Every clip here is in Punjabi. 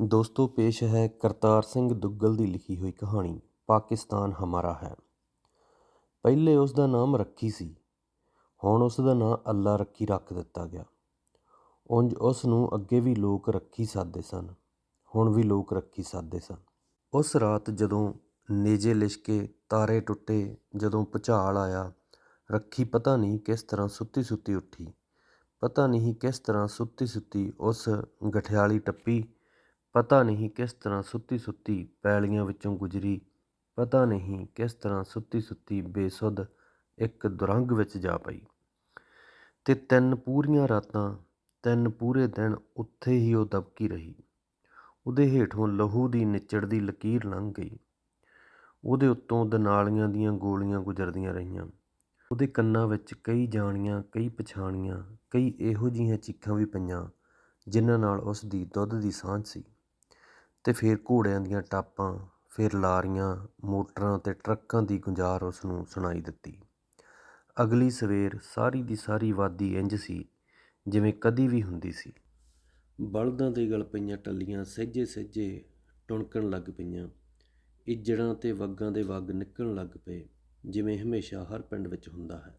ਦੋਸਤੋ, ਪੇਸ਼ ਹੈ ਕਰਤਾਰ ਸਿੰਘ ਦੁੱਗਲ ਦੀ ਲਿਖੀ ਹੋਈ ਕਹਾਣੀ, ਪਾਕਿਸਤਾਨ ਹਮਾਰਾ ਹੈ। ਪਹਿਲੇ ਉਸ ਦਾ ਨਾਮ ਰੱਖੀ ਸੀ, ਹੁਣ ਉਸ ਦਾ ਨਾਂ ਅੱਲਾ ਰੱਖੀ ਰੱਖ ਦਿੱਤਾ ਗਿਆ। ਉਂਝ ਉਸ ਨੂੰ ਅੱਗੇ ਵੀ ਲੋਕ ਰੱਖੀ ਸਾਦੇ ਸਨ, ਹੁਣ ਵੀ ਲੋਕ ਰੱਖੀ ਸਾਦੇ ਸਨ। ਉਸ ਰਾਤ ਜਦੋਂ ਨੇਜੇ ਲਿਸ਼ਕੇ ਤਾਰੇ ਟੁੱਟੇ, ਜਦੋਂ ਭੁਚਾਲ ਆਇਆ, ਰੱਖੀ ਪਤਾ ਨਹੀਂ ਕਿਸ ਤਰ੍ਹਾਂ ਸੁੱਤੀ ਸੁੱਤੀ ਉੱਠੀ। ਪਤਾ ਨਹੀਂ ਕਿਸ ਤਰ੍ਹਾਂ ਸੁੱਤੀ ਸੁੱਤੀ ਉਸ ਗਠਿਆਲੀ ਟੱਪੀ ਪਤਾ ਨਹੀਂ ਕਿਸ ਤਰ੍ਹਾਂ ਸੁੱਤੀ ਸੁੱਤੀ ਪੈਲੀਆਂ ਵਿੱਚੋਂ ਗੁਜ਼ਰੀ। ਪਤਾ ਨਹੀਂ ਕਿਸ ਤਰ੍ਹਾਂ ਸੁੱਤੀ ਸੁੱਤੀ ਬੇਸੁੱਧ ਇੱਕ ਦੁਰੰਗ ਵਿੱਚ ਜਾ ਪਈ। ਤੇ ਤਿੰਨ ਪੂਰੀਆਂ ਰਾਤਾਂ, ਤਿੰਨ ਪੂਰੇ ਦਿਨ ਉੱਥੇ ਹੀ ਉਹ ਦਬਕੀ ਰਹੀ। ਉਹਦੇ ਹੇਠੋਂ ਲਹੂ ਦੀ ਨਿਚੜਦੀ ਲਕੀਰ ਲੰਘ ਗਈ। ਉਹਦੇ ਉੱਤੋਂ ਦਨਾਲੀਆਂ ਦੀਆਂ ਗੋਲੀਆਂ ਗੁਜ਼ਰਦੀਆਂ ਰਹੀਆਂ। ਉਹਦੇ ਕੰਨਾਂ ਵਿੱਚ ਕਈ ਜਾਣੀਆਂ, ਕਈ ਪਛਾਣੀਆਂ, ਕਈ ਇਹੋ ਜਿਹੀਆਂ ਚੀਖਾਂ ਵੀ ਪਈਆਂ, ਜਿਨ੍ਹਾਂ ਨਾਲ ਉਸ ਦੀ ਦੁੱਧ ਦੀ ਸਾਂਝ ਸੀ। ਅਤੇ ਫਿਰ ਘੋੜਿਆਂ ਦੀਆਂ ਟਾਪਾਂ, ਫਿਰ ਲਾਰੀਆਂ, ਮੋਟਰਾਂ ਅਤੇ ਟਰੱਕਾਂ ਦੀ ਗੁੰਜਾਰ ਉਸ ਨੂੰ ਸੁਣਾਈ ਦਿੱਤੀ। ਅਗਲੀ ਸਵੇਰ ਸਾਰੀ ਦੀ ਸਾਰੀ ਵਾਦੀ ਇੰਜ ਸੀ, ਜਿਵੇਂ ਕਦੀ ਵੀ ਹੁੰਦੀ ਸੀ। ਬਲਦਾਂ ਦੇ ਗਲ ਪਈਆਂ ਟੱਲੀਆਂ ਸਹਿਜੇ ਸਹਿਜੇ ਟੁਣਕਣ ਲੱਗ ਪਈਆਂ। ਇੱਜੜਾਂ ਤੇ ਵੱਗਾਂ ਦੇ ਵੱਗ ਨਿਕਲਣ ਲੱਗ ਪਏ, ਜਿਵੇਂ ਹਮੇਸ਼ਾ ਹਰ ਪਿੰਡ ਵਿੱਚ ਹੁੰਦਾ ਹੈ।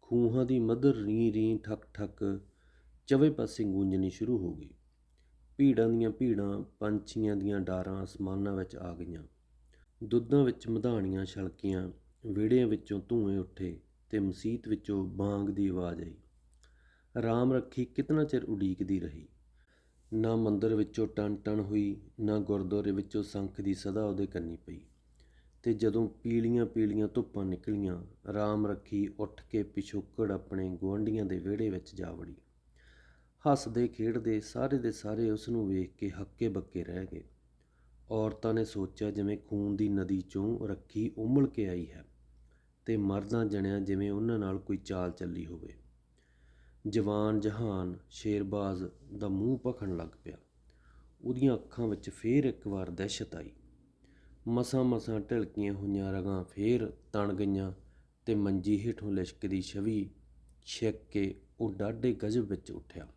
ਖੂਹਾਂ ਦੀ ਮਧੁਰ ਰੀ ਰੀ ਠਕ ਠਕ ਚਵੇ ਪਾਸੇ ਗੂੰਜਣੀ ਸ਼ੁਰੂ ਹੋ ਗਈ। ਭੀੜਾਂ ਦੀਆਂ ਭੀੜਾਂ, ਪੰਛੀਆਂ ਦੀਆਂ ਡਾਰਾਂ ਅਸਮਾਨਾਂ ਵਿੱਚ ਆ ਗਈਆਂ। ਦੁੱਧਾਂ ਵਿੱਚ ਮਧਾਣੀਆਂ ਛਲਕੀਆਂ, ਵਿਹੜਿਆਂ ਵਿੱਚੋਂ ਧੂਏ ਉੱਠੇ ਤੇ ਮਸੀਤ ਵਿੱਚੋਂ ਬਾਂਗ ਦੀ ਆਵਾਜ਼ ਆਈ। ਰਾਮ ਰੱਖੀ ਕਿਤਨਾ ਚਿਰ ਉਡੀਕਦੀ ਰਹੀ। ਨਾ ਮੰਦਰ ਵਿੱਚੋਂ ਟਣ ਟਣ ਹੋਈ, ਨਾ ਗੁਰਦੁਆਰੇ ਵਿੱਚੋਂ ਸੰਖ ਦੀ ਸਦਾ ਉਹਦੇ ਕੰਨੀ ਪਈ। ਤੇ ਜਦੋਂ ਪੀਲੀਆਂ ਪੀਲੀਆਂ ਧੁੱਪਾਂ ਨਿਕਲੀਆਂ, ਰਾਮ ਰੱਖੀ ਉੱਠ ਕੇ ਪਿਛੋਕੜ ਆਪਣੇ ਗੁਆਂਢੀਆਂ ਦੇ ਵਿਹੜੇ ਵਿੱਚ ਜਾ ਵੜੀ। ਹੱਸਦੇ, ਖੇਡਦੇ, ਸਾਰੇ ਦੇ ਸਾਰੇ ਉਸ ਨੂੰ ਵੇਖ ਕੇ ਹੱਕੇ ਬੱਕੇ ਰਹਿ ਗਏ। ਔਰਤਾਂ ਨੇ ਸੋਚਿਆ ਜਿਵੇਂ ਖੂਨ ਦੀ ਨਦੀ ਚੋਂ ਰੱਖੀ ਉਮਲ ਕੇ ਆਈ ਹੈ ਤੇ ਮਰਦਾਂ ਜਣਿਆ ਜਿਵੇਂ ਉਹਨਾਂ ਨਾਲ ਕੋਈ ਚਾਲ ਚੱਲੀ ਹੋਵੇ। ਜਵਾਨ ਜਹਾਨ ਸ਼ੇਰਬਾਜ਼ ਦਾ ਮੂੰਹ ਭਖਣ ਲੱਗ ਪਿਆ। ਉਹਦੀਆਂ ਅੱਖਾਂ ਵਿੱਚ ਫੇਰ ਇੱਕ ਵਾਰ ਦਹਿਸ਼ਤ ਆਈ। ਮਸਾਂ ਮਸਾਂ ਢਲਕੀਆਂ ਹੋਈਆਂ ਰਗਾਂ ਫੇਰ ਤਣ ਗਈਆਂ ਤੇ ਮੰਜੀ ਹੇਠੋਂ ਲਿਸ਼ਕਦੀ ਛਵੀ ਛਿੱਕ ਕੇ ਉਹ ਡਾਢੇ ਗਜਬ ਵਿੱਚ ਉੱਠਿਆ।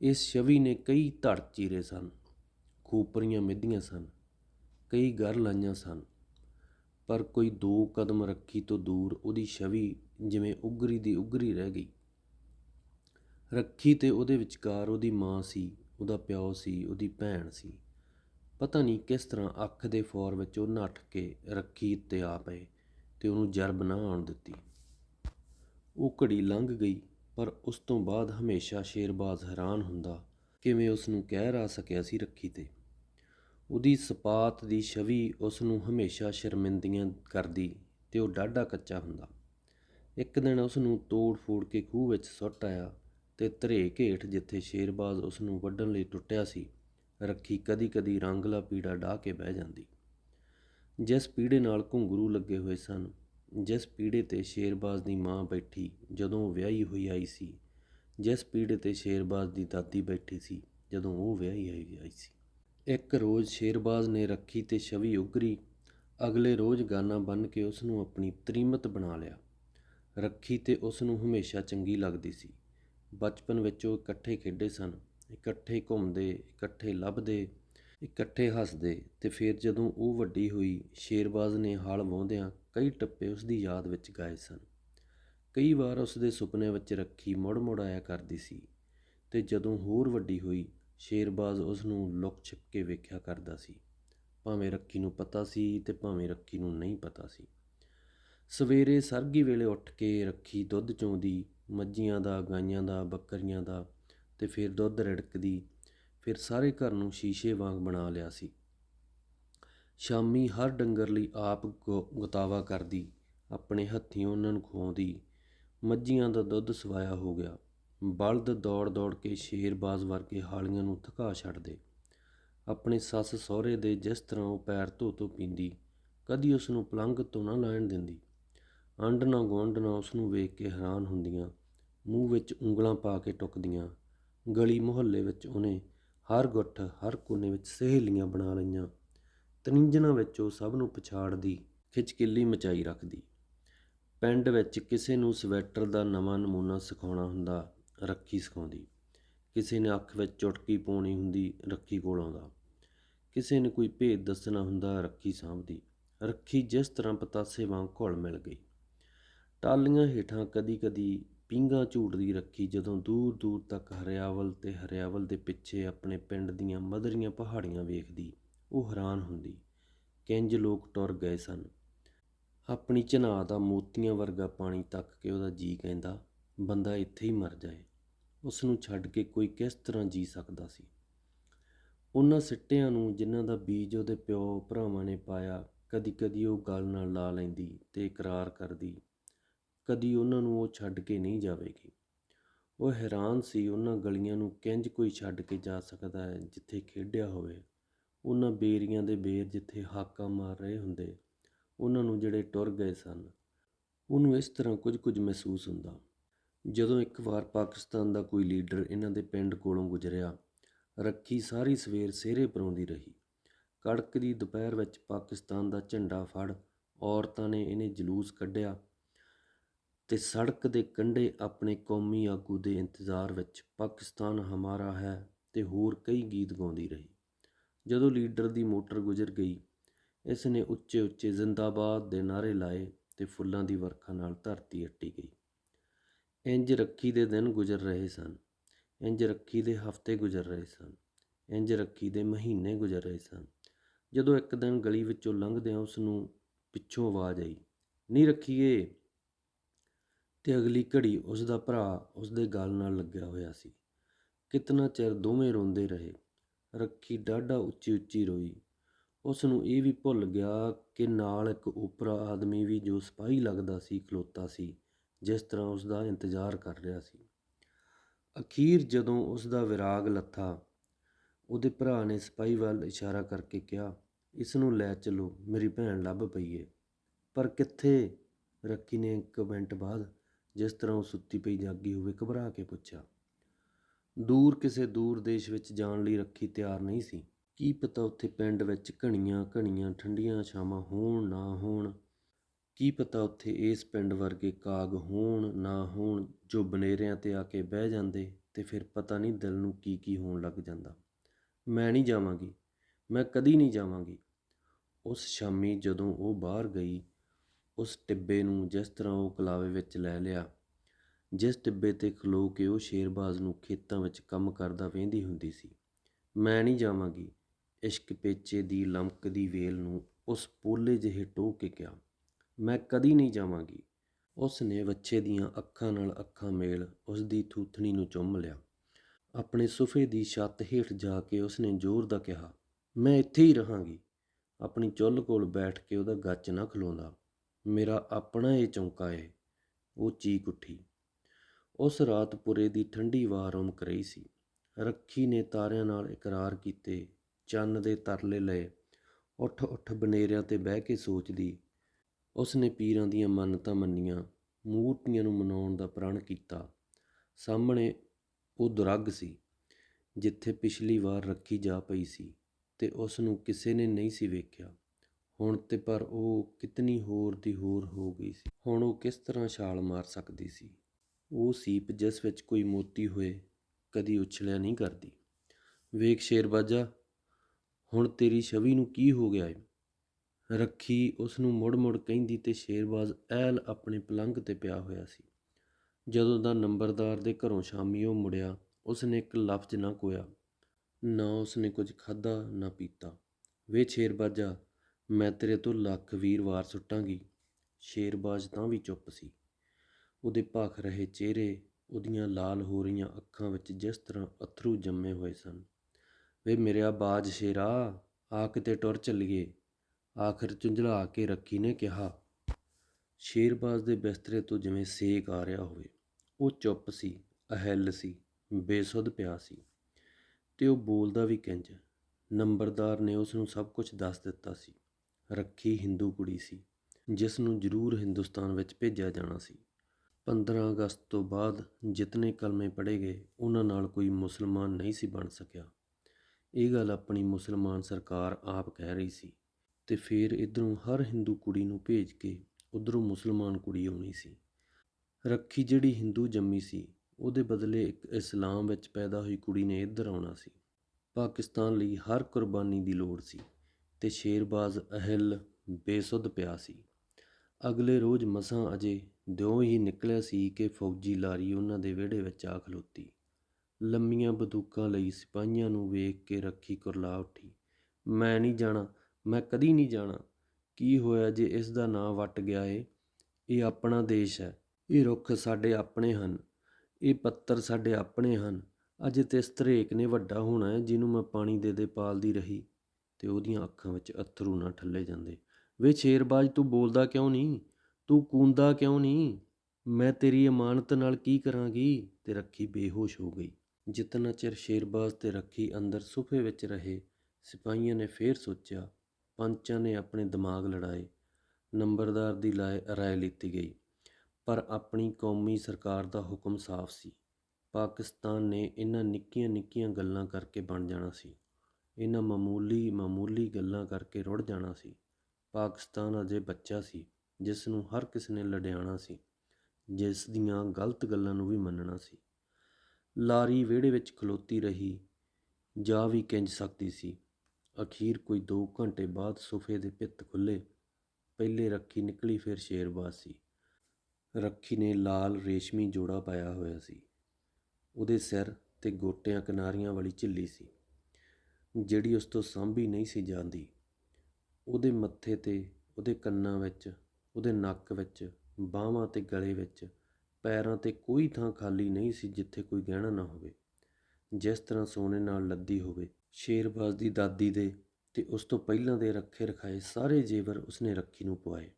ਇਸ ਛਵੀ ਨੇ ਕਈ ਧੜ ਚੀਰੇ ਸਨ, ਖੋਪਰੀਆਂ ਮਿੱਧੀਆਂ ਸਨ, ਕਈ ਗਰ ਲਾਈਆਂ ਸਨ, ਪਰ ਕੋਈ ਦੋ ਕਦਮ ਰੱਖੀ ਤੋਂ ਦੂਰ ਉਹਦੀ ਛਵੀ ਜਿਵੇਂ ਉਗਰੀ ਦੀ ਉਗਰੀ ਰਹਿ ਗਈ। ਰੱਖੀ ਤੇ ਉਹਦੇ ਵਿਚਕਾਰ ਉਹਦੀ ਮਾਂ ਸੀ, ਉਹਦਾ ਪਿਓ ਸੀ, ਉਹਦੀ ਭੈਣ ਸੀ। ਪਤਾ ਨਹੀਂ ਕਿਸ ਤਰ੍ਹਾਂ ਅੱਖ ਦੇ ਫੌਰ ਵਿੱਚ ਉਹ ਨੱਠ ਕੇ ਰੱਖੀ ਤੇ ਆ ਪਏ ਤੇ ਉਹਨੂੰ ਜਰਬ ਨਾ ਆਉਣ ਦਿੱਤੀ। ਉਹ ਘੜੀ ਲੰਘ ਗਈ। ਪਰ ਉਸ ਤੋਂ ਬਾਅਦ ਹਮੇਸ਼ਾ ਸ਼ੇਰਬਾਜ਼ ਹੈਰਾਨ ਹੁੰਦਾ ਕਿਵੇਂ ਉਸ ਨੂੰ ਕਹਿ ਰਾ ਸਕਿਆ ਸੀ ਰੱਖੀ ਤੇ। ਉਹਦੀ ਸਪਾਤ ਦੀ ਛਵੀ ਉਸ ਨੂੰ ਹਮੇਸ਼ਾ ਸ਼ਰਮਿੰਦੀਆਂ ਕਰਦੀ ਤੇ ਉਹ ਡਾਢਾ ਕੱਚਾ ਹੁੰਦਾ। ਇੱਕ ਦਿਨ ਉਸ ਨੂੰ ਤੋੜ ਫੋੜ ਕੇ ਖੂਹ ਵਿੱਚ ਸੁੱਟ ਆਇਆ ਤੇ ਧਰੇ ਘੇਠ ਜਿੱਥੇ ਸ਼ੇਰਬਾਜ਼ ਉਸ ਨੂੰ ਵੱਢਣ ਲਈ ਟੁੱਟਿਆ ਸੀ, ਰੱਖੀ ਕਦੀ-ਕਦੀ ਰੰਗਲਾ ਪੀੜਾ ਢਾ ਕੇ ਬਹਿ ਜਾਂਦੀ। ਜਿਸ ਪੀੜੇ ਨਾਲ ਘੁੰਗਰੂ ਲੱਗੇ ਹੋਏ ਸਨ ਜਿਸ ਪੀੜੇ ਤੇ ਸ਼ੇਰਬਾਜ਼ ਦੀ ਮਾਂ ਬੈਠੀ ਜਦੋਂ ਵਿਆਹੀ ਹੋਈ ਆਈ ਸੀ, ਜਿਸ ਪੀੜ੍ਹੇ ਤੇ ਸ਼ੇਰਬਾਜ਼ ਦੀ ਦਾਦੀ ਬੈਠੀ ਸੀ ਜਦੋਂ ਉਹ ਵਿਆਹੀ ਆਈ ਆਈ ਸੀ। ਇੱਕ ਰੋਜ਼ ਸ਼ੇਰਬਾਜ਼ ਨੇ ਰੱਖੀ ਤੇ ਛਵੀ ਉਗਰੀ, ਅਗਲੇ ਰੋਜ਼ ਗਾਨਾ ਬੰਨ ਕੇ ਉਸ ਨੂੰ ਆਪਣੀ ਤਰੀਮਤ ਬਣਾ ਲਿਆ। ਰੱਖੀ ਤੇ ਉਸ ਨੂੰ ਹਮੇਸ਼ਾ ਚੰਗੀ ਲੱਗਦੀ ਸੀ। ਬਚਪਨ ਵਿੱਚ ਉਹ ਇਕੱਠੇ ਖੇਡੇ ਸਨ, ਇਕੱਠੇ ਘੁੰਮਦੇ, ਇਕੱਠੇ ਲੱਭਦੇ, ਇਕੱਠੇ ਹੱਸਦੇ ਤੇ ਫਿਰ ਜਦੋਂ ਉਹ ਵੱਡੀ ਹੋਈ, ਸ਼ੇਰਬਾਜ਼ ਨੇ ਹਾਲ ਵਾਹੁੰਦਿਆਂ ਕਈ ਟੱਪੇ ਉਸ ਦੀ ਯਾਦ ਵਿੱਚ ਗਾਏ ਸਨ। ਕਈ ਵਾਰ ਉਸ ਦੇ ਸੁਪਨੇ ਵਿੱਚ ਰੱਖੀ ਮੁੜ-ਮੁੜ ਆਇਆ ਕਰਦੀ ਸੀ ਤੇ ਜਦੋਂ ਹੋਰ ਵੱਡੀ ਹੋਈ, ਸ਼ੇਰਬਾਜ਼ ਉਸ ਨੂੰ ਲੁਕ ਛਿਪ ਕੇ ਵੇਖਿਆ ਕਰਦਾ ਸੀ। ਭਾਵੇਂ ਰੱਖੀ ਨੂੰ ਪਤਾ ਸੀ ਤੇ ਭਾਵੇਂ ਰੱਖੀ ਨੂੰ ਨਹੀਂ ਪਤਾ ਸੀ। ਸਵੇਰੇ ਸਰਗੀ ਵੇਲੇ ਉੱਠ ਕੇ ਰੱਖੀ ਦੁੱਧ ਚੋਂਦੀ, ਮੱਝੀਆਂ ਦਾ, ਗਾਈਆਂ ਦਾ, ਬੱਕਰੀਆਂ ਦਾ ਤੇ ਫਿਰ ਦੁੱਧ ਰਿੜਕਦੀ, ਫਿਰ ਸਾਰੇ ਘਰ ਨੂੰ ਸ਼ੀਸ਼ੇ ਵਾਂਗ ਬਣਾ ਲਿਆ ਸੀ। ਸ਼ਾਮੀ ਹਰ ਡੰਗਰ ਲਈ ਆਪ ਗੋ, ਗੁਤਾਵਾ ਕਰਦੀ, ਆਪਣੇ ਹੱਥੀਂ ਉਹਨਾਂ ਨੂੰ ਖਵਾਉਂਦੀ। ਮੱਝੀਆਂ ਦਾ ਦੁੱਧ ਸਵਾਇਆ ਹੋ ਗਿਆ। ਬਲਦ ਦੌੜ ਦੌੜ ਕੇ ਸ਼ੇਰਬਾਜ਼ ਵਰਗੇ ਹਾਲੀਆਂ ਨੂੰ ਥਕਾ ਛੱਡਦੇ। ਆਪਣੇ ਸੱਸ ਸਹੁਰੇ ਦੇ ਜਿਸ ਤਰ੍ਹਾਂ ਉਹ ਪੈਰ ਧੋ ਧੋ ਪੀਂਦੀ, ਕਦੀ ਉਸ ਨੂੰ ਪਲੰਘ ਤੋਂ ਨਾ ਲੈਣ ਦਿੰਦੀ। ਆਂਡਣਾ ਗੁਆਂਢਣਾ ਉਸ ਨੂੰ ਵੇਖ ਕੇ ਹੈਰਾਨ ਹੁੰਦੀਆਂ, ਮੂੰਹ ਵਿੱਚ ਉਂਗਲਾਂ ਪਾ ਕੇ ਟੁੱਕਦੀਆਂ। ਗਲੀ ਮੁਹੱਲੇ ਵਿੱਚ ਉਹਨੇ ਹਰ ਗੁੱਠ, ਹਰ ਕੋਨੇ ਵਿੱਚ ਸਹੇਲੀਆਂ ਬਣਾ ਲਈਆਂ। ਤ੍ਰਿੰਜਣਾ ਵਿੱਚੋਂ ਸਭ ਨੂੰ ਪਛਾੜਦੀ, ਖਿਚਕਿੱਲੀ ਮਚਾਈ ਰੱਖਦੀ। ਪਿੰਡ ਵਿੱਚ ਕਿਸੇ ਨੂੰ ਸਵੈਟਰ ਦਾ ਨਵਾਂ ਨਮੂਨਾ ਸਿਖਾਉਣਾ ਹੁੰਦਾ, ਰੱਖੀ ਸਿਖਾਉਂਦੀ। ਕਿਸੇ ਨੇ ਅੱਖ ਵਿੱਚ ਚੁਟਕੀ ਪਾਉਣੀ ਹੁੰਦੀ, ਰੱਖੀ ਕੋਲ ਆਉਂਦਾ। ਕਿਸੇ ਨੇ ਕੋਈ ਭੇਦ ਦੱਸਣਾ ਹੁੰਦਾ, ਰੱਖੀ ਸਾਂਭਦੀ। ਰੱਖੀ ਜਿਸ ਤਰ੍ਹਾਂ ਪਤਾਸੇ ਵਾਂਗ ਘੁਲ ਮਿਲ ਗਈ। ਟਾਲੀਆਂ ਹੇਠਾਂ ਕਦੀ-ਕਦੀ ਪਿੰਗਾ ਝੂਟਦੀ ਰੱਖੀ, ਜਦੋਂ ਦੂਰ-ਦੂਰ ਤੱਕ ਹਰਿਆਵਲ ਤੇ ਹਰਿਆਵਲ ਦੇ ਪਿੱਛੇ ਆਪਣੇ ਪਿੰਡ ਦੀਆਂ ਮਧਰੀਆਂ ਪਹਾੜੀਆਂ ਵੇਖਦੀ। ਉਹ ਹੈਰਾਨ ਹੁੰਦੀ। ਕਿੰਜ ਲੋਕ ਟੁਰ ਗਏ ਸਨ। ਆਪਣੀ ਝਨਾਹ ਦਾ ਮੋਤੀਆਂ ਵਰਗਾ ਪਾਣੀ ਤੱਕ ਕੇ ਉਹਦਾ ਜੀ ਕਹਿੰਦਾ, ਬੰਦਾ ਇੱਥੇ ਹੀ ਮਰ ਜਾਏ। ਉਸ ਨੂੰ ਛੱਡ ਕੇ ਕੋਈ ਕਿਸ ਤਰ੍ਹਾਂ ਜੀ ਸਕਦਾ ਸੀ? ਉਹਨਾਂ ਸਿੱਟਿਆਂ ਨੂੰ ਜਿਨ੍ਹਾਂ ਦਾ ਬੀਜ ਉਹਦੇ ਪਿਓ ਭਰਾਵਾਂ ਨੇ ਪਾਇਆ, ਕਦੀ-ਕਦੀ ਉਹ ਗੱਲ ਨਾਲ ਲਾ ਲੈਂਦੀ ਤੇ ਇਕਰਾਰ ਕਰਦੀ। ਕਦੀ ਉਹਨਾਂ ਨੂੰ ਉਹ ਛੱਡ ਕੇ ਨਹੀਂ ਜਾਵੇਗੀ। ਉਹ ਹੈਰਾਨ ਸੀ ਉਹਨਾਂ ਗਲੀਆਂ ਨੂੰ ਕਿੰਜ ਕੋਈ ਛੱਡ ਕੇ ਜਾ ਸਕਦਾ ਹੈ, ਜਿੱਥੇ ਖੇਡਿਆ ਹੋਵੇ। ਉਹਨਾਂ ਬੇਰੀਆਂ ਦੇ ਬੇਰ ਜਿੱਥੇ ਹਾਕਾ ਮਾਰ ਰਹੇ ਹੁੰਦੇ, ਉਹਨਾਂ ਨੂੰ ਜਿਹੜੇ ਟੁਰ ਗਏ ਸਨ, ਉਹਨੂੰ ਇਸ ਤਰ੍ਹਾਂ ਕੁਝ ਕੁਝ ਮਹਿਸੂਸ ਹੁੰਦਾ। ਜਦੋਂ ਇੱਕ ਵਾਰ ਪਾਕਿਸਤਾਨ ਦਾ ਕੋਈ ਲੀਡਰ ਇਹਨਾਂ ਦੇ ਪਿੰਡ ਕੋਲੋਂ ਗੁਜ਼ਰਿਆ, ਰੱਖੀ ਸਾਰੀ ਸਵੇਰ ਸਿਹਰੇ ਪਰਾਉਂਦੀ ਰਹੀ। ਕੜਕ ਦੀ ਦੁਪਹਿਰ ਵਿੱਚ ਪਾਕਿਸਤਾਨ ਦਾ ਝੰਡਾ ਫੜ, ਔਰਤਾਂ ਨੇ ਇਹਨੇ ਜਲੂਸ ਕੱਢਿਆ ਤੇ ਸੜਕ ਦੇ ਕੰਢੇ ਆਪਣੇ ਕੌਮੀ ਆਗੂ ਦੇ ਇੰਤਜ਼ਾਰ ਵਿੱਚ ਪਾਕਿਸਤਾਨ ਹਮਾਰਾ ਹੈ ਤੇ ਹੋਰ ਕਈ ਗੀਤ ਗਾਉਂਦੀ ਰਹੀ। ਜਦੋਂ ਲੀਡਰ ਦੀ ਮੋਟਰ ਗੁਜ਼ਰ ਗਈ, ਇਸ ਨੇ ਉੱਚੇ ਉੱਚੇ ਜ਼ਿੰਦਾਬਾਦ ਦੇ ਨਾਅਰੇ ਲਾਏ ਤੇ ਫੁੱਲਾਂ ਦੀ ਵਰਖਾ ਨਾਲ ਧਰਤੀ ਅੱਟੀ ਗਈ। ਇੰਜ ਰੱਖੀ ਦੇ ਦਿਨ ਗੁਜ਼ਰ ਰਹੇ ਸਨ, ਇੰਜ ਰੱਖੀ ਦੇ ਹਫ਼ਤੇ ਗੁਜ਼ਰ ਰਹੇ ਸਨ, ਇੰਜ ਰੱਖੀ ਦੇ ਮਹੀਨੇ ਗੁਜ਼ਰ ਰਹੇ ਸਨ। ਜਦੋਂ ਇੱਕ ਦਿਨ ਗਲੀ ਵਿੱਚੋਂ ਲੰਘਦਿਆਂ ਉਸ ਨੂੰ ਪਿੱਛੋਂ ਆਵਾਜ਼ ਆਈ ਨਹੀਂ ਰੱਖੀਏ! ਤੇ ਅਗਲੀ ਘੜੀ ਉਸ ਦਾ ਭਰਾ ਉਸ ਦੇ ਗਲ ਨਾਲ ਲੱਗਿਆ ਹੋਇਆ ਸੀ। ਕਿਤਨਾ ਚਿਰ ਦੋਵੇਂ ਰੋਂਦੇ ਰਹੇ ਰੱਖੀ ਡਾਢਾ ਉੱਚੀ ਉੱਚੀ ਰੋਈ। ਉਸ ਨੂੰ ਇਹ ਵੀ ਭੁੱਲ ਗਿਆ ਕਿ ਨਾਲ ਇੱਕ ਉਪਰਾ ਆਦਮੀ ਵੀ ਜੋ ਸਿਪਾਹੀ ਲੱਗਦਾ ਸੀ, ਖਲੋਤਾ ਸੀ, ਜਿਸ ਤਰ੍ਹਾਂ ਉਸ ਦਾ ਇੰਤਜ਼ਾਰ ਕਰ ਰਿਹਾ ਸੀ। ਅਖੀਰ ਜਦੋਂ ਉਸ ਦਾ ਵਿਰਾਗ ਲੱਥਾ, ਉਹਦੇ ਭਰਾ ਨੇ ਸਿਪਾਹੀ ਵੱਲ ਇਸ਼ਾਰਾ ਕਰਕੇ ਕਿਹਾ ਇਸ ਨੂੰ ਲੈ ਚਲੋ, ਮੇਰੀ ਭੈਣ ਲੱਭ ਪਈ ਏ। ਪਰ ਕਿੱਥੇ? ਰੱਖੀ ਨੇ ਇੱਕ ਮਿੰਟ ਬਾਅਦ, ਜਿਸ ਤਰ੍ਹਾਂ ਉਹ ਸੁੱਤੀ ਪਈ ਜਾਗੀ ਹੋਵੇ ਘਬਰਾ ਕੇ ਪੁੱਛਿਆ। ਦੂਰ ਕਿਸੇ ਦੂਰ ਦੇਸ਼ ਵਿੱਚ ਜਾਣ ਲਈ ਰੱਖੀ ਤਿਆਰ ਨਹੀਂ ਸੀ। ਕੀ ਪਤਾ ਉੱਥੇ ਪਿੰਡ ਵਿੱਚ ਘਣੀਆਂ ਘਣੀਆਂ ਠੰਡੀਆਂ ਛਾਵਾਂ ਹੋਣ, ਨਾ ਹੋਣ। ਕੀ ਪਤਾ ਉੱਥੇ ਇਸ ਪਿੰਡ ਵਰਗੇ ਕਾਗ ਹੋਣ, ਨਾ ਹੋਣ, ਜੋ ਬਨੇਰਿਆਂ ਤੇ ਆ ਕੇ ਬਹਿ ਜਾਂਦੇ ਤੇ ਫਿਰ ਪਤਾ ਨਹੀਂ ਦਿਲ ਨੂੰ ਕੀ ਕੀ ਹੋਣ ਲੱਗ ਜਾਂਦਾ। ਮੈਂ ਨਹੀਂ ਜਾਵਾਂਗੀ। ਮੈਂ ਕਦੀ ਨਹੀਂ ਜਾਵਾਂਗੀ। ਉਸ ਸ਼ਾਮੀ ਜਦੋਂ ਉਹ ਬਾਹਰ ਗਈ, ਉਸ ਟਿੱਬੇ ਨੂੰ ਜਿਸ ਤਰ੍ਹਾਂ ਉਹ ਕਲਾਵੇ ਵਿੱਚ ਲੈ ਲਿਆ ਜਿਸ ਟਿੱਬੇ ਤੇ ਖਲੋ ਕੇ ਉਹ ਸ਼ੇਰਬਾਜ਼ ਨੂੰ ਖੇਤਾਂ ਵਿੱਚ ਕੰਮ ਕਰਦਾ ਵੇਂਦੀ ਹੁੰਦੀ ਸੀ। ਮੈਂ ਨਹੀਂ ਜਾਵਾਂਗੀ। ਇਸ਼ਕ ਪੇਚੇ ਦੀ ਲਮਕਦੀ ਵੇਲ ਨੂੰ ਉਸ ਪੋਲੇ ਜਿਹੇ ਟੋਹ ਕੇ ਕਿਹਾ। ਮੈਂ ਕਦੀ ਨਹੀਂ ਜਾਵਾਂਗੀ। ਉਸ ਨੇ ਵੱਛੇ ਦੀਆਂ ਅੱਖਾਂ ਨਾਲ ਅੱਖਾਂ ਮੇਲ ਉਸ ਦੀ ਥੂਥਣੀ ਨੂੰ ਚੁੰਮ ਲਿਆ। ਆਪਣੇ ਸੁਫੇ ਦੀ ਛੱਤ ਹੇਠ ਜਾ ਕੇ ਉਸ ਨੇ ਜ਼ੋਰ ਦਾ ਕਿਹਾ, ਮੈਂ ਇੱਥੇ ਹੀ ਰਹਾਂਗੀ। ਆਪਣੀ ਚੁੱਲ੍ਹ ਕੋਲ ਬੈਠ ਕੇ ਉਹਦਾ ਗੱਚ ਨਾ ਖਲੋਂਦਾ। ਮੇਰਾ ਆਪਣਾ ਇਹ ਚੌਂਕਾ ਏ। ਉਹ ਚੀਕ ਉੱਠੀ। ਉਸ ਰਾਤ ਪੁਰੇ ਦੀ ਠੰਡੀ ਵਾਰ ਉਮਕ ਰਹੀ ਸੀ। ਰੱਖੀ ਨੇ ਤਾਰਿਆਂ ਨਾਲ ਇਕਰਾਰ ਕੀਤੇ, ਚੰਨ ਦੇ ਤਰਲੇ ਲਏ, ਉੱਠ ਉੱਠ ਬਨੇਰਿਆਂ ਤੇ ਬਹਿ ਕੇ ਸੋਚਦੀ ਉਸ ਨੇ ਪੀਰਾਂ ਦੀਆਂ ਮੰਨਤਾਂ ਮੰਨੀਆਂ, ਮੂਰਤੀਆਂ ਨੂੰ ਮਨਾਉਣ ਦਾ ਪ੍ਰਣ ਕੀਤਾ। ਸਾਹਮਣੇ ਉਹ ਦੁਰੱਗ ਸੀ, ਜਿੱਥੇ ਪਿਛਲੀ ਵਾਰ ਰੱਖੀ ਜਾ ਪਈ ਸੀ ਤੇ ਉਸ ਨੂੰ ਕਿਸੇ ਨੇ ਨਹੀਂ ਸੀ ਵੇਖਿਆ। ਹੁਣ ਤੇ ਪਰ ਉਹ ਕਿਤਨੀ ਹੋਰ ਦੀ ਹੋਰ ਹੋ ਗਈ ਸੀ। ਹੁਣ ਉਹ ਕਿਸ ਤਰ੍ਹਾਂ ਛਾਲ ਮਾਰ ਸਕਦੀ ਸੀ? ਉਹ ਸੀਪ ਜਿਸ ਵਿੱਚ ਕੋਈ ਮੋਤੀ ਹੋਏ, ਕਦੀ ਉਛਲਿਆ ਨਹੀਂ ਕਰਦੀ। ਵੇਖ ਸ਼ੇਰਬਾਜਾ ਹੁਣ ਤੇਰੀ ਛਵੀ ਨੂੰ ਕੀ ਹੋ ਗਿਆ ਏ? ਰੱਖੀ ਉਸ ਨੂੰ ਮੁੜ-ਮੁੜ ਕਹਿੰਦੀ ਤੇ ਸ਼ੇਰਬਾਜ਼ ਐਲ ਆਪਣੇ ਪਲੰਘ ਤੇ ਪਿਆ ਹੋਇਆ ਸੀ। ਜਦੋਂ ਦਾ ਨੰਬਰਦਾਰ ਦੇ ਘਰੋਂ ਸ਼ਾਮੀ ਉਹ ਮੁੜਿਆ ਉਸ ਨੇ ਇੱਕ ਲਫ਼ਜ਼ ਨਾ ਕੋਇਆ ਨਾ ਉਸ ਨੇ ਕੁਝ ਖਾਧਾ, ਨਾ ਪੀਤਾ। ਵੇ ਸ਼ੇਰਬਾਜਾ ਮੈਂ ਤੇਰੇ ਤੋਂ ਲੱਖ ਵੀਰ ਵਾਰ ਸੁੱਟਾਂਗੀ ਸ਼ੇਰਬਾਜ਼ ਤਾਂ ਵੀ ਚੁੱਪ ਸੀ। ਉਹਦੇ ਭਖ ਰਹੇ ਚਿਹਰੇ ਉਹਦੀਆਂ ਲਾਲ ਹੋ ਰਹੀਆਂ ਅੱਖਾਂ ਵਿੱਚ ਜਿਸ ਤਰ੍ਹਾਂ ਅਥਰੂ ਜੰਮੇ ਹੋਏ ਸਨ। ਵੇ ਮੇਰਿਆ ਬਾਜ ਸ਼ੇਰਾ, ਆ ਕਿਤੇ ਟੁਰ ਚੱਲੀਏ। ਆਖਰ ਚੁੰਝਲਾ ਕੇ ਰੱਖੀ ਨੇ ਕਿਹਾ, ਸ਼ੇਰਬਾਜ਼ ਦੇ ਬਿਸਤਰੇ ਤੋਂ ਜਿਵੇਂ ਸੇਕ ਆ ਰਿਹਾ ਹੋਵੇ। ਉਹ ਚੁੱਪ ਸੀ, ਅਹਿਲ ਸੀ, ਬੇਸੁੱਧ ਪਿਆ ਸੀ। ਤੇ ਉਹ ਬੋਲਦਾ ਵੀ ਕਿੰਜ? ਨੰਬਰਦਾਰ ਨੇ ਉਸ ਨੂੰ ਸਭ ਕੁਝ ਦੱਸ ਦਿੱਤਾ ਸੀ। ਰੱਖੀ ਹਿੰਦੂ ਕੁੜੀ ਸੀ ਜਿਸ ਨੂੰ ਜ਼ਰੂਰ ਹਿੰਦੁਸਤਾਨ ਵਿੱਚ ਭੇਜਿਆ ਜਾਣਾ ਸੀ। 15 ਅਗਸਤ ਤੋਂ ਬਾਅਦ ਜਿਤਨੇ ਕਲਮੇ ਪੜ੍ਹੇ ਗਏ, ਉਹਨਾਂ ਨਾਲ ਕੋਈ ਮੁਸਲਮਾਨ ਨਹੀਂ ਸੀ ਬਣ ਸਕਿਆ। ਇਹ ਗੱਲ ਆਪਣੀ ਮੁਸਲਮਾਨ ਸਰਕਾਰ ਆਪ ਕਹਿ ਰਹੀ ਸੀ ਤੇ ਫਿਰ ਇਧਰੋਂ ਹਰ ਹਿੰਦੂ ਕੁੜੀ ਨੂੰ ਭੇਜ ਕੇ ਉਧਰੋਂ ਮੁਸਲਮਾਨ ਕੁੜੀ ਆਉਣੀ ਸੀ। ਰੱਖੀ ਜਿਹੜੀ ਹਿੰਦੂ ਜੰਮੀ ਸੀ, ਉਹਦੇ ਬਦਲੇ ਇੱਕ ਇਸਲਾਮ ਵਿੱਚ ਪੈਦਾ ਹੋਈ ਕੁੜੀ ਨੇ ਇੱਧਰ ਆਉਣਾ ਸੀ। ਪਾਕਿਸਤਾਨ ਲਈ ਹਰ ਕੁਰਬਾਨੀ ਦੀ ਲੋੜ ਸੀ ਤੇ ਸ਼ੇਰਬਾਜ਼ ਅਹਿਲ ਬੇਸੁੱਧ ਪਿਆ ਸੀ। ਅਗਲੇ ਰੋਜ਼ ਮਸਾਂ ਅਜੇ ਦਿਓ ਹੀ ਨਿਕਲਿਆ ਸੀ ਕਿ ਫੌਜੀ ਲਾਰੀ ਉਹਨਾਂ ਦੇ ਵਿਹੜੇ ਵਿੱਚ ਆ ਖਲੋਤੀ। ਲੰਮੀਆਂ ਬੰਦੂਕਾਂ ਲਈ ਸਿਪਾਹੀਆਂ ਨੂੰ ਵੇਖ ਕੇ ਰੱਖੀ ਕੁਰਲਾ ਉੱਠੀ। ਮੈਂ ਨਹੀਂ ਜਾਣਾ, ਮੈਂ ਕਦੀ ਨਹੀਂ ਜਾਣਾ। ਕੀ ਹੋਇਆ ਜੇ ਇਸ ਦਾ ਨਾਂ ਵੱਟ ਗਿਆ ਏ? ਇਹ ਆਪਣਾ ਦੇਸ਼ ਹੈ, ਇਹ ਰੁੱਖ ਸਾਡੇ ਆਪਣੇ ਹਨ, ਇਹ ਪੱਤਰ ਸਾਡੇ ਆਪਣੇ ਹਨ। ਅਜੇ ਤੇ ਇਸ ਤਰੇਕ ਨੇ ਵੱਡਾ ਹੋਣਾ ਹੈ, ਜਿਹਨੂੰ ਮੈਂ ਪਾਣੀ ਦੇ ਦੇ ਪਾਲਦੀ ਰਹੀ ਤੇ ਉਹਦੀਆਂ ਅੱਖਾਂ ਵਿੱਚ ਅਥਰੂ ਨਾ ਠੱਲੇ ਜਾਂਦੇ। ਵੇ ਸ਼ੇਰਬਾਜ਼, ਤੂੰ ਬੋਲਦਾ ਕਿਉਂ ਨਹੀਂ? ਤੂੰ ਕੂੰਦਾ ਕਿਉਂ ਨਹੀਂ? ਮੈਂ ਤੇਰੀ ਅਮਾਨਤ ਨਾਲ ਕੀ ਕਰਾਂਗੀ? ਤੇ ਰੱਖੀ ਬੇਹੋਸ਼ ਹੋ ਗਈ। ਜਿਤਨਾ ਚਿਰ ਸ਼ੇਰਬਾਜ਼ ਤੇ ਰੱਖੀ ਅੰਦਰ ਸੁਫੇ ਵਿੱਚ ਰਹੇ, ਸਿਪਾਹੀਆਂ ਨੇ ਫੇਰ ਸੋਚਿਆ, ਪੰਚਾਂ ਨੇ ਆਪਣੇ ਦਿਮਾਗ ਲੜਾਏ, ਨੰਬਰਦਾਰ ਦੀ ਲਾਏ ਰਾਏ ਲਿੱਤੀ ਗਈ। ਪਰ ਆਪਣੀ ਕੌਮੀ ਸਰਕਾਰ ਦਾ ਹੁਕਮ ਸਾਫ਼ ਸੀ। ਪਾਕਿਸਤਾਨ ਨੇ ਇਹਨਾਂ ਨਿੱਕੀਆਂ ਨਿੱਕੀਆਂ ਗੱਲਾਂ ਕਰਕੇ ਬਣ ਜਾਣਾ ਸੀ। ਇਹਨਾਂ ਮਾਮੂਲੀ ਮਾਮੂਲੀ ਗੱਲਾਂ ਕਰਕੇ ਰੁੜ ਜਾਣਾ ਸੀ। ਪਾਕਿਸਤਾਨ ਅਜੇ ਬੱਚਾ ਸੀ। ਜਿਸ ਨੂੰ ਹਰ ਕਿਸੇ ਨੇ ਲੜਿਆਣਾ ਸੀ, ਜਿਸ ਦੀਆਂ ਗਲਤ ਗੱਲਾਂ ਨੂੰ ਵੀ ਮੰਨਣਾ ਸੀ। ਲਾਰੀ ਵਿਹੜੇ ਵਿੱਚ ਖਲੋਤੀ ਰਹੀ, ਜਾ ਵੀ ਕਿੰਜ ਸਕਦੀ ਸੀ। ਅਖੀਰ ਕੋਈ 2 ਘੰਟੇ ਬਾਅਦ ਸੋਫੇ ਦੇ ਪਿੱਤ ਖੁੱਲੇ ਪਹਿਲੇ ਰੱਖੀ ਨਿਕਲੀ ਫਿਰ ਸ਼ੇਰਬਾਜ਼ ਸੀ। ਰੱਖੀ ਨੇ ਲਾਲ ਰੇਸ਼ਮੀ ਜੋੜਾ ਪਾਇਆ ਹੋਇਆ ਸੀ। ਉਹਦੇ ਸਿਰ ਤੇ ਗੋਟਿਆਂ ਕਿਨਾਰੀਆਂ ਵਾਲੀ ਝਿੱਲੀ ਸੀ, ਜਿਹੜੀ ਉਸ ਤੋਂ ਸਾਂਭੀ ਨਹੀਂ ਸੀ ਜਾਂਦੀ। ਉਹਦੇ ਮੱਥੇ ਤੇ, ਉਹਦੇ ਕੰਨਾਂ ਵਿੱਚ ਉਹਦੇ ਨੱਕ ਵਿੱਚ, ਬਾਹਾਂ ਤੇ ਗਲੇ ਵਿੱਚ, ਪੈਰਾਂ ਤੇ ਕੋਈ ਥਾਂ ਖਾਲੀ ਨਹੀਂ ਸੀ ਜਿੱਥੇ ਕੋਈ ਗਹਿਣਾ ਨਾ ਹੋਵੇ। ਜਿਸ ਤਰ੍ਹਾਂ ਸੋਨੇ ਨਾਲ ਲੱਦੀ ਹੋਵੇ, ਸ਼ੇਰਬਾਜ਼ ਦੀ ਦਾਦੀ ਦੇ ਤੇ ਉਸ ਤੋਂ ਪਹਿਲਾਂ ਦੇ ਰੱਖੇ ਰਖਾਏ ਸਾਰੇ ਜੇਵਰ ਉਸਨੇ ਰੱਖੀ ਨੂੰ ਪਵਾਏ।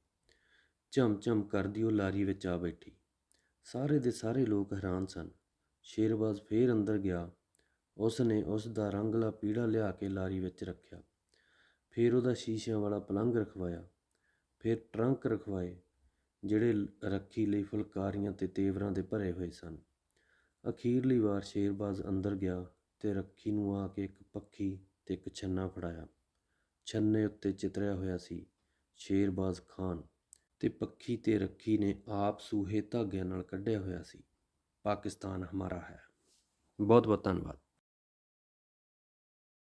ਝਮ-ਝਮ ਕਰਦੀ ਉਹ ਲਾਰੀ ਵਿੱਚ ਆ ਬੈਠੀ। ਸਾਰੇ ਦੇ ਸਾਰੇ ਲੋਕ ਹੈਰਾਨ ਸਨ। ਸ਼ੇਰਬਾਜ਼ ਫੇਰ ਅੰਦਰ ਗਿਆ। ਉਸਨੇ ਉਸ ਦਾ ਰੰਗਲਾ ਪੀੜਾ ਲਿਆ ਕੇ ਲਾਰੀ ਵਿੱਚ ਰੱਖਿਆ। ਫਿਰ ਉਹਦਾ ਸ਼ੀਸ਼ਿਆਂ ਵਾਲਾ ਪਲੰਘ ਰਖਵਾਇਆ। ਫਿਰ ਟਰੰਕ ਰਖਵਾਏ, ਜਿਹੜੇ ਰੱਖੀ ਲਈ ਫੁਲਕਾਰੀਆਂ ਤੇ ਤੇਵਰਾਂ ਦੇ ਭਰੇ ਹੋਏ ਸਨ। ਅਖੀਰਲੀ ਵਾਰ ਸ਼ੇਰਬਾਜ਼ ਅੰਦਰ ਗਿਆ ਤੇ ਰੱਖੀ ਨੂੰ ਆ ਕੇ ਇੱਕ ਪੱਖੀ ਤੇ ਇੱਕ ਛੰਨਾ ਫੜਾਇਆ। ਛੰਨੇ ਉੱਤੇ ਚਿਤਰਿਆ ਹੋਇਆ ਸੀ ਸ਼ੇਰਬਾਜ਼ ਖਾਨ ਤੇ ਪੱਖੀ ਤੇ ਰੱਖੀ ਨੇ ਆਪ ਸੂਹੇ ਧਾਗਿਆਂ ਨਾਲ ਕੱਢਿਆ ਹੋਇਆ ਸੀ। ਪਾਕਿਸਤਾਨ ਹਮਾਰਾ ਹੈ। ਬਹੁਤ ਬਹੁਤ ਧੰਨਵਾਦ।